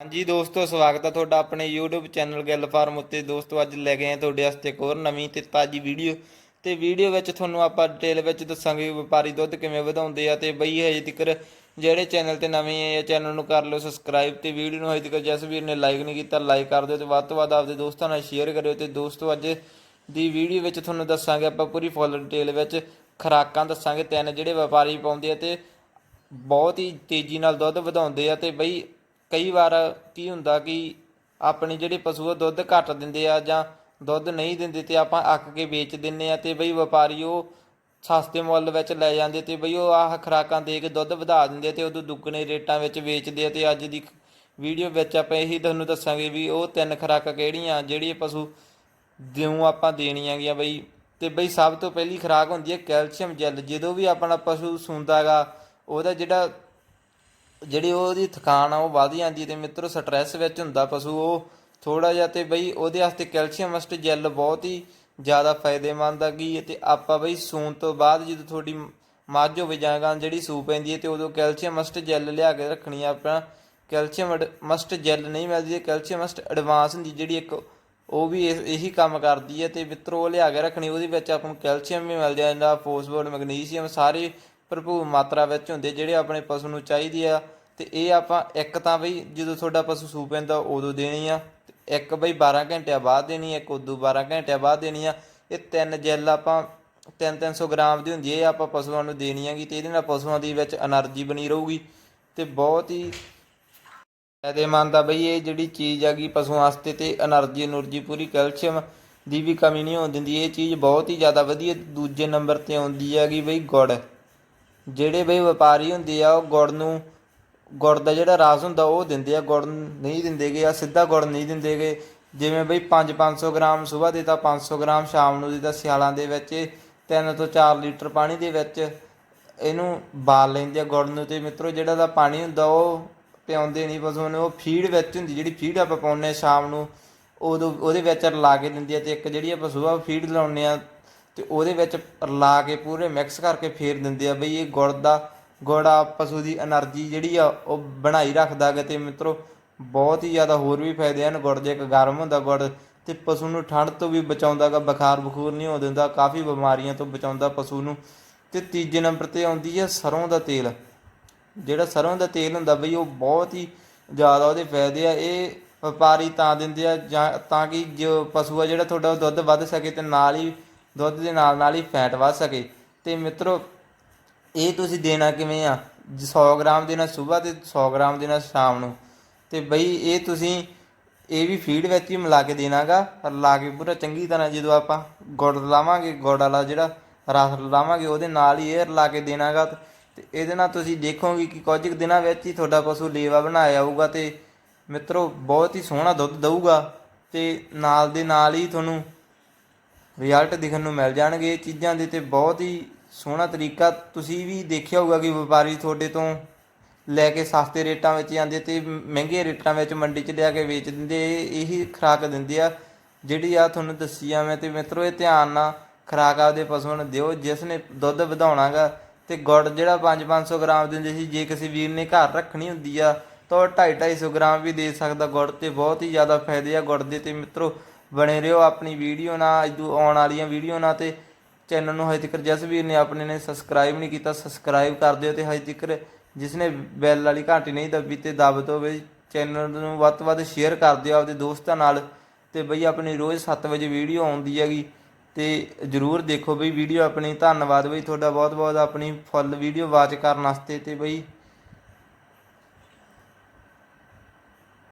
ਹਾਂਜੀ ਦੋਸਤੋ, ਸਵਾਗਤ ਹੈ ਤੁਹਾਡਾ ਆਪਣੇ YouTube ਚੈਨਲ ਗਿੱਲ ਫਾਰਮ ਉੱਤੇ। ਦੋਸਤੋ, ਅੱਜ ਲੈ ਗਏ ਹਾਂ ਤੁਹਾਡੇ ਵਾਸਤੇ ਇੱਕ ਹੋਰ ਨਵੀਂ ਤੇ ਤਾਜ਼ੀ ਵੀਡੀਓ। ਤੇ ਵੀਡੀਓ ਵਿੱਚ ਤੁਹਾਨੂੰ ਆਪਾਂ ਡਿਟੇਲ ਵਿੱਚ ਦੱਸਾਂਗੇ ਵਪਾਰੀ ਦੁੱਧ ਕਿਵੇਂ ਵਧਾਉਂਦੇ ਆ ਤੇ ਬਈ ਹਜੇ ਤੱਕ ਜਿਹੜੇ ਚੈਨਲ ਤੇ ਨਵੇਂ ਆਏ ਆ, ਚੈਨਲ ਨੂੰ ਕਰ ਲਓ ਸਬਸਕ੍ਰਾਈਬ ਤੇ ਵੀਡੀਓ ਨੂੰ ਹਜੇ ਤੱਕ ਜਿਸ ਵੀਰ ਨੇ ਲਾਈਕ ਨਹੀਂ ਕੀਤਾ ਲਾਈਕ ਕਰ ਦਿਓ ਤੇ ਵੱਧ ਤੋਂ ਵੱਧ ਆਪਦੇ ਦੋਸਤਾਂ ਨਾਲ ਸ਼ੇਅਰ ਕਰਿਓ। ਤੇ ਦੋਸਤੋ, ਅੱਜ ਦੀ ਵੀਡੀਓ ਵਿੱਚ ਤੁਹਾਨੂੰ ਦੱਸਾਂਗੇ ਆਪਾਂ ਪੂਰੀ ਫੁੱਲ ਡਿਟੇਲ ਵਿੱਚ ਖੁਰਾਕਾਂ ਦੱਸਾਂਗੇ, ਤਿੰਨ ਜਿਹੜੇ ਵਪਾਰੀ ਪਾਉਂਦੇ ਆ ਤੇ ਬਹੁਤ ਹੀ ਤੇਜ਼ੀ ਨਾਲ ਦੁੱਧ ਵਧਾਉਂਦੇ ਆ ਤੇ ਬਈ ਕਈ ਵਾਰ ਕੀ ਹੁੰਦਾ ਕਿ ਆਪਣੇ ਜਿਹੜੇ ਪਸ਼ੂ ਆ, ਦੁੱਧ ਘੱਟ ਦਿੰਦੇ ਆ ਜਾਂ ਦੁੱਧ ਨਹੀਂ ਦਿੰਦੇ ਤੇ ਆਪਾਂ ਅੱਕ ਕੇ ਵੇਚ ਦਿੰਨੇ ਆ ਤੇ ਬਈ ਵਪਾਰੀ ਉਹ ਸਸਤੇ ਮੁੱਲ ਵਿੱਚ ਲੈ ਜਾਂਦੇ ਤੇ ਬਈ ਉਹ ਆਹ ਖੁਰਾਕਾਂ ਦੇ ਕੇ ਦੁੱਧ ਵਧਾ ਦਿੰਦੇ ਆ ਤੇ ਉਦੋਂ ਦੁੱਗਣੇ ਰੇਟਾਂ ਵਿੱਚ ਵੇਚਦੇ ਆ ਤੇ ਅੱਜ ਦੀ ਵੀਡੀਓ ਵਿੱਚ ਆਪਾਂ ਇਹੀ ਤੁਹਾਨੂੰ ਦੱਸਾਂਗੇ ਵੀ ਉਹ ਤਿੰਨ ਖੁਰਾਕਾਂ ਕਿਹੜੀਆਂ ਜਿਹੜੀ ਪਸ਼ੂ ਦਿਉ ਆਪਾਂ ਦੇਣੀਆਂ ਗੀਆਂ ਬਈ ਤੇ ਬਈ ਸਭ ਤੋਂ ਪਹਿਲੀ ਖੁਰਾਕ ਹੁੰਦੀ ਹੈ ਕੈਲਸ਼ੀਅਮ ਜੈਲ, ਜਦੋਂ ਵੀ ਆਪਣਾ ਪਸ਼ੂ ਸੂੰਦਾਗਾ ਉਹਦਾ ਜਿਹੜਾ ਜਿਹੜੀ ਉਹਦੀ ਥਕਾਨ ਆ, ਉਹ ਵਧ ਜਾਂਦੀ ਹੈ ਤੇ ਮਿੱਤਰੋ ਸਟ੍ਰੈਸ ਵਿੱਚ ਹੁੰਦਾ ਪਸ਼ੂ ਉਹ ਥੋੜਾ ਜਿਹਾ ਤੇ ਬਈ ਉਹਦੇ ਵਾਸਤੇ ਕੈਲਸ਼ੀਅਮ ਮਸਟ ਜੈਲ ਬਹੁਤ ਹੀ ਜ਼ਿਆਦਾ ਫਾਇਦੇਮੰਦ ਆ ਗਈ ਤੇ ਆਪਾਂ ਬਈ ਸੂਣ ਤੋਂ ਬਾਅਦ ਜਦੋਂ ਤੁਹਾਡੀ ਮੱਝ ਹੋਵੇ ਜਾਂ ਗਾਂ ਜਿਹੜੀ ਸੂ ਪੈਂਦੀ ਹੈ ਤੇ ਉਦੋਂ ਕੈਲਸ਼ੀਅਮ ਮਸਟ ਜੈਲ ਲਿਆ ਕੇ ਰੱਖਣੀ ਆ ਆਪਣਾ ਕੈਲਸ਼ੀਅਮ ਮਸਟ ਜੈਲ ਨਹੀਂ ਮਿਲਦੀ ਕੈਲਸ਼ੀਅਮ ਮਸਟ ਐਡਵਾਂਸ ਹੁੰਦੀ ਜਿਹੜੀ ਇੱਕ ਉਹ ਵੀ ਇਹ- ਇਹੀ ਕੰਮ ਕਰਦੀ ਹੈ ਤੇ ਮਿੱਤਰੋ ਉਹ ਲਿਆ ਕੇ ਰੱਖਣੀ, ਉਹਦੇ ਵਿੱਚ ਆਪਾਂ ਨੂੰ ਕੈਲਸ਼ੀਅਮ ਵੀ ਮਿਲ ਜਾਂਦਾ, ਫੋਸਫੋਰ, ਮੈਗਨੀਸ਼ੀਅਮ ਸਾਰੇ ਭਰਪੂਰ ਮਾਤਰਾ ਵਿੱਚ ਹੁੰਦੇ ਜਿਹੜੇ ਆਪਣੇ ਪਸ਼ੂ ਨੂੰ ਚਾਹੀਦੀ ਆ। ਤੇ ਇਹ ਆਪਾਂ ਇੱਕ ਤਾਂ ਬਈ ਜਦੋਂ ਤੁਹਾਡਾ ਪਸ਼ੂ ਸੂ ਪੈਂਦਾ ਉਦੋਂ ਦੇਣੀ ਆ। ਇੱਕ ਬਈ 12 ਘੰਟਿਆਂ ਬਾਅਦ ਦੇਣੀ ਆ ਇੱਕ ਉਦੋਂ 12 ਘੰਟਿਆਂ ਬਾਅਦ ਦੇਣੀ ਆ। ਇਹ ਤਿੰਨ ਜੈਲ ਆਪਾਂ 3-300 ਗ੍ਰਾਮ ਦੀ ਹੁੰਦੀ ਹੈ ਆਪਾਂ ਪਸ਼ੂਆਂ ਨੂੰ ਦੇਣੀ ਹੈਗੀ ਤੇ ਇਹਦੇ ਨਾਲ ਪਸ਼ੂਆਂ ਦੀ ਵਿੱਚ એનર્ਜੀ ਬਣੀ ਰਹੂਗੀ ਤੇ ਬਹੁਤ ਹੀ ਫਾਇਦੇਮੰਦ ਆ ਬਈ ਇਹ ਜਿਹੜੀ ਚੀਜ਼ ਹੈਗੀ ਪਸ਼ੂਆਂ ਵਾਸਤੇ ਤੇ એનર્ਜੀ એનર્ਜੀ ਪੂਰੀ ਕੈਲਸ਼ੀਅਮ ਦੀ ਵੀ ਕਮੀ ਨਹੀਂ ਹੋਣ ਦਿੰਦੀ। ਇਹ ਚੀਜ਼ ਬਹੁਤ ਹੀ ਜ਼ਿਆਦਾ ਵਧੀਆ ਦੂਜੇ ਨੰਬਰ ਤੇ ਆਉਂਦੀ ਹੈਗੀ ਬਈ ਗੁੜ। ਜਿਹੜੇ ਬਈ ਵਪਾਰੀ ਹੁੰਦੇ ਆ ਉਹ ਗੁੜ ਨੂੰ ਗੁੜ ਦਾ ਜਿਹੜਾ ਰਸ ਹੁੰਦਾ ਉਹ ਦਿੰਦੇ ਆ, ਗੁੜ ਨਹੀਂ ਦਿੰਦੇਗੇ ਆ ਸਿੱਧਾ ਗੁੜ ਨਹੀਂ ਦਿੰਦੇਗੇ। ਜਿਵੇਂ ਬਈ 5-500 ਗ੍ਰਾਮ ਸਵੇਰ ਦੇ ਤਾਂ 500 ਗ੍ਰਾਮ, ਸ਼ਾਮ ਨੂੰ ਦੇ ਤਾਂ ਸਿਆਲਾਂ ਦੇ ਵਿੱਚ 3 ਤੋਂ 4 ਲੀਟਰ ਪਾਣੀ ਦੇ ਵਿੱਚ ਇਹਨੂੰ ਬਾਲ ਲੈਂਦੇ ਆ ਗੁੜ ਨੂੰ ਤੇ ਮਿੱਤਰੋ ਜਿਹੜਾ ਦਾ ਪਾਣੀ ਹੁੰਦਾ ਉਹ ਪਿਆਉਂਦੇ ਨਹੀਂ ਪਸ਼ੂਆਂ ਨੂੰ ਉਹ ਫੀਡ ਵਿੱਚ ਹੁੰਦੀ, ਜਿਹੜੀ ਫੀਡ ਆਪਾਂ ਪਾਉਂਦੇ ਆ ਸ਼ਾਮ ਨੂੰ, ਉਦੋਂ ਉਹਦੇ ਵਿੱਚ ਰਲਾ ਕੇ ਦਿੰਦੀ ਆ ਤੇ ਇੱਕ ਜਿਹੜੀ ਆਪਾਂ ਸੁਬਾਹ ਫੀਡ ਲਾਉਂਦੇ ਆ ਤੇ ਉਹਦੇ ਵਿੱਚ ਰਲਾ ਕੇ ਪੂਰੇ ਮਿਕਸ ਕਰਕੇ ਫੇਰ ਦਿੰਦੇ ਆ ਬਈ ਇਹ ਗੁੜ ਦਾ ਘੋੜਾ ਪਸ਼ੂ ਦੀ એનર્ਜੀ ਜਿਹੜੀ ਆ ਉਹ ਬਣਾਈ ਰੱਖਦਾ ਗਾ ਤੇ ਮਿੱਤਰੋ ਬਹੁਤ ਹੀ ਜ਼ਿਆਦਾ ਹੋਰ ਵੀ ਫਾਇਦੇ ਹਨ। ਗੁੜ ਜੇ ਇੱਕ ਗਰਮ ਹੁੰਦਾ ਗੁੜ ਤੇ ਪਸ਼ੂ ਨੂੰ ਠੰਡ ਤੋਂ ਵੀ ਬਚਾਉਂਦਾ ਗਾ, ਬੁਖਾਰ ਬਖੂਰ ਨਹੀਂ ਹੋ ਦਿੰਦਾ, ਕਾਫੀ ਬਿਮਾਰੀਆਂ ਤੋਂ ਬਚਾਉਂਦਾ ਪਸ਼ੂ ਨੂੰ। ਤੇ ਤੀਜੇ ਨੰਬਰ ਤੇ ਆਉਂਦੀ ਹੈ ਸਰੋਂ ਦਾ ਤੇਲ। ਜਿਹੜਾ ਸਰੋਂ ਦਾ ਤੇਲ ਹੁੰਦਾ ਬਈ ਉਹ ਬਹੁਤ ਹੀ ਜ਼ਿਆਦਾ ਉਹਦੇ ਫਾਇਦੇ ਆ। ਇਹ ਵਪਾਰੀ ਤਾਂ ਦਿੰਦੇ ਆ ਜਾਂ ਤਾਂ ਕਿ ਜੋ ਪਸ਼ੂ ਆ ਜਿਹੜਾ ਤੁਹਾਡਾ ਦੁੱਧ ਵੱਧ ਸਕੇ ਤੇ ਨਾਲ ਹੀ ਦੁੱਧ ਦੇ ਨਾਲ ਨਾਲ ਹੀ ਫੈਟ ਵੱਧ ਸਕੇ। ਤੇ ਮਿੱਤਰੋ ਇਹ ਤੁਸੀਂ ਦੇਣਾ ਕਿਵੇਂ ਆ? 100 ਗ੍ਰਾਮ ਦੇਣਾ ਸਵੇਰ ਤੇ 100 ਗ੍ਰਾਮ ਦੇਣਾ ਸ਼ਾਮ ਨੂੰ। ਤੇ ਬਈ ਇਹ ਤੁਸੀਂ ਇਹ ਵੀ ਫੀਡ ਵਿੱਚ ਹੀ ਮਿਲਾ ਕੇ ਦੇਣਾਗਾ ਲਾ ਕੇ ਪੂਰਾ ਚੰਗੀ ਤਰ੍ਹਾਂ ਜਦੋਂ ਆਪਾਂ ਗੁੜ ਲਾਵਾਂਗੇ, ਗੁੜ ਵਾਲਾ ਜਿਹੜਾ ਰਸ ਲਾਵਾਂਗੇ, ਉਹਦੇ ਨਾਲ ਹੀ ਇਹ ਲਾ ਕੇ ਦੇਣਾਗਾ। ਤੇ ਇਹਦੇ ਨਾਲ ਤੁਸੀਂ ਦੇਖੋਗੇ ਕਿ ਕੁਝ ਕੁ ਦਿਨਾਂ ਵਿੱਚ ਹੀ ਤੁਹਾਡਾ ਪਸ਼ੂ ਲੇਵਾ ਬਣਾਇਆ ਆਊਗਾ ਤੇ ਮਿੱਤਰੋ ਬਹੁਤ ਹੀ ਸੋਹਣਾ ਦੁੱਧ ਦਊਗਾ ਤੇ ਨਾਲ ਦੇ ਨਾਲ ਹੀ ਤੁਹਾਨੂੰ ਰਿਜ਼ਲਟ ਦਿਖਣ ਨੂੰ ਮਿਲ ਜਾਣਗੇ ਇਹ ਚੀਜ਼ਾਂ ਦੇ ਤੇ ਬਹੁਤ ਹੀ ਸੋਹਣਾ ਤਰੀਕਾ, ਤੁਸੀਂ ਵੀ ਦੇਖਿਆ ਹੋਊਗਾ ਕਿ ਵਪਾਰੀ ਤੁਹਾਡੇ ਤੋਂ ਲੈ ਕੇ ਸਸਤੇ ਰੇਟਾਂ ਵਿੱਚ ਜਾਂਦੇ ਤੇ ਮਹਿੰਗੇ ਰੇਟਾਂ ਵਿੱਚ ਮੰਡੀ 'ਚ ਲਿਆ ਕੇ ਵੇਚ ਦਿੰਦੇ, ਇਹੀ ਖੁਰਾਕ ਦਿੰਦੇ ਆ। ਜਿਹੜੀ ਆ ਤੁਹਾਨੂੰ ਦੱਸੀ ਆ ਮੈਂ ਤੇ ਮਿੱਤਰੋ, ਇਹ ਧਿਆਨ ਨਾਲ ਖੁਰਾਕ ਆਪਦੇ ਪਸ਼ੂਆਂ ਨੂੰ ਦਿਓ, ਜਿਸ ਨੇ ਦੁੱਧ ਵਧਾਉਣਾਗਾ ਤੇ ਗੁੜ ਜਿਹੜਾ 5-500 ਗ੍ਰਾਮ ਦਿੰਦੇ ਸੀ, ਜੇ ਕਿਸੇ ਵੀਰ ਨੇ ਘਰ ਰੱਖਣੀ ਹੁੰਦੀ ਆ, ਤਾਂ ਉਹ 2.5-250 ਗ੍ਰਾਮ ਵੀ ਦੇ ਸਕਦਾ ਗੁੜ ਤੇ ਬਹੁਤ ਹੀ ਜ਼ਿਆਦਾ ਫਾਇਦੇ ਆ ਗੁੜ ਦੇ ਤੇ। ਮਿੱਤਰੋ, ਬਣੇ ਰਹੋ ਆਪਣੀ ਵੀਡੀਓ ਨਾਲ ਇਦੋਂ ਆਉਣ ਵਾਲੀਆਂ ਵੀਡੀਓ ਨਾਲ ਤੇ ਚੈਨਲ ਨੂੰ ਹਜੇ ਤੱਕ ਜਿਸ ਵੀਰ ਨੇ ਆਪਣੇ ਨੇ ਸਬਸਕ੍ਰਾਈਬ ਨਹੀਂ ਕੀਤਾ ਸਬਸਕ੍ਰਾਈਬ ਕਰ ਦਿਓ ਤੇ ਹਜੇ ਤੱਕ ਜਿਸ ਨੇ ਬੈਲ ਵਾਲੀ ਘੰਟੀ ਨਹੀਂ ਦੱਬੀ ਤੇ ਦੱਬ ਦਿਓ ਬਈ ਚੈਨਲ ਨੂੰ ਵੱਧ ਤੋਂ ਵੱਧ ਸ਼ੇਅਰ ਕਰ ਦਿਓ ਆਪਦੇ ਦੋਸਤਾਂ ਨਾਲ ਤੇ ਬਈ ਆਪਣੀ ਰੋਜ਼ 7 ਵਜੇ ਵੀਡੀਓ ਆਉਂਦੀ ਹੈਗੀ ਤੇ ਜਰੂਰ ਦੇਖੋ ਬਈ ਵੀਡੀਓ ਆਪਣੀ, ਧੰਨਵਾਦ ਬਈ ਤੁਹਾਡਾ ਬਹੁਤ ਬਹੁਤ ਆਪਣੀ ਫੁੱਲ ਵੀਡੀਓ ਵਾਚ ਕਰਨ ਵਾਸਤੇ ਤੇ ਬਈ